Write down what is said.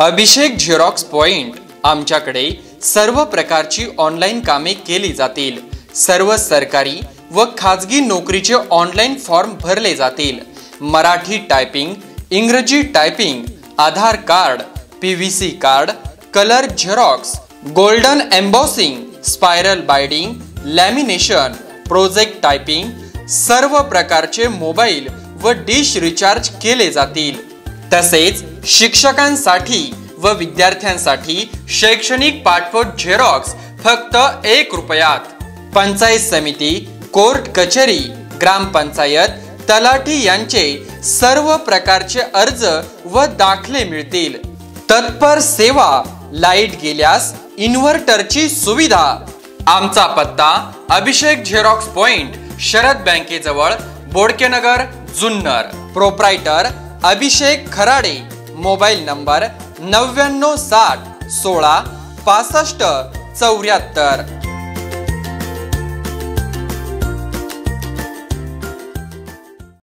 अभिषेक xerox point आमच्याकडे सर्व प्रकारची ऑनलाईन कामे केली जातील. सर्व सरकारी व खाजगी नोकरीचे ऑनलाईन फॉर्म भरले जातील. मराठी टायपिंग इंग्रजी typing Aadhaar card P V C card colour xerox golden embossing spiral binding lamination project typing सर्व प्रकारचे मोबाईल व डिश रिचार्ज केले जातील. तसेच शिक्षकांसाठी व विद्यार्थ्यांसाठी शैक्षणिक पाठपोट झेरॉक्स फक्त एक रुपयात. पंचायत समिती कोर्ट कचेरी ग्रामपंचायत तलाठी यांचे सर्व प्रकारचे अर्ज व दाखले मिळतील. तत्पर सेवा लाइट गेल्यास इन्व्हर्टरची सुविधा. आमचा पत्ता Abhishek xerox point Sharad बँकेजवळ Bodkenagar Junnar. Proprietor Abhishek Kharade mobile number नव्याण्णव साठ सोळा पासष्ट चौऱ्याहत्तर.